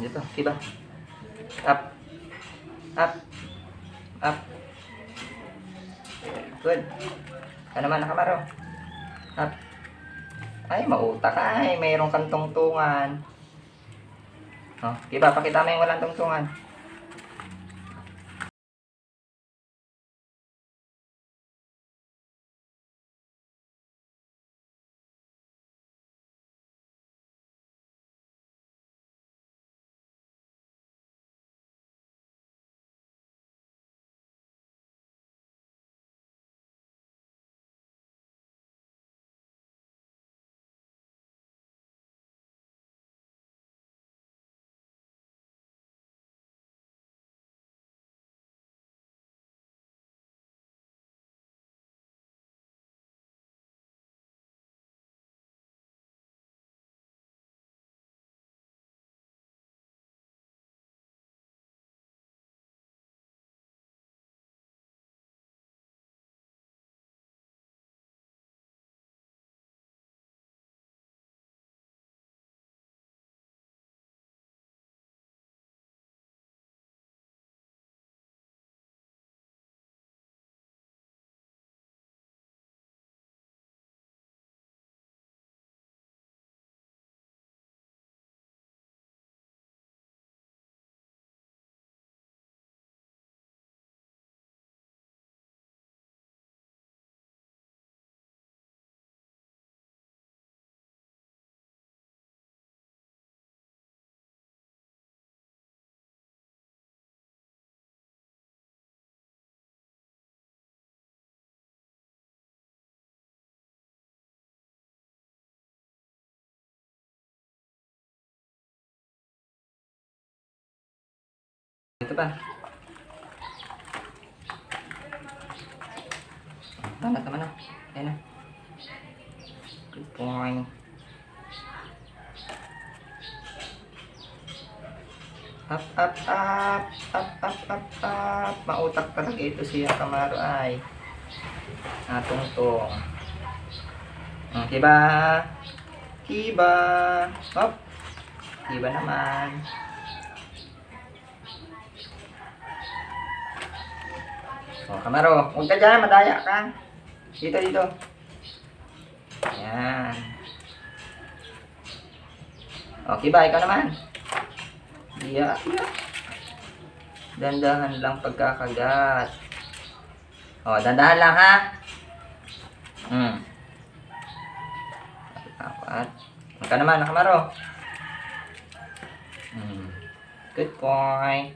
Dito, kiba. Up. Up. Up. Good. Ka naman, nakamaro. Up. Ay, mautak ay. Mayroong kang tungtungan. Oh, kiba, pakita mo yung walang tungtungan. Ito pa. Tama, tama na. Ayan na. Good point. Up, up, up. Up, up, up, up. Mautak talaga ito siya Kamaro ay. Natungtong. Hmm, kiba. Kiba. Up. Kiba naman. O, Kamaro, huwag ka dyan, madaya ka. Dito, dito. Ayan. O, Kiba, ikaw naman. Iya. Dandahan lang pagkakagat. O, dandahan lang ha. Hmm. Apat. Huwag ka naman, Kamaro. Hmm. Good point.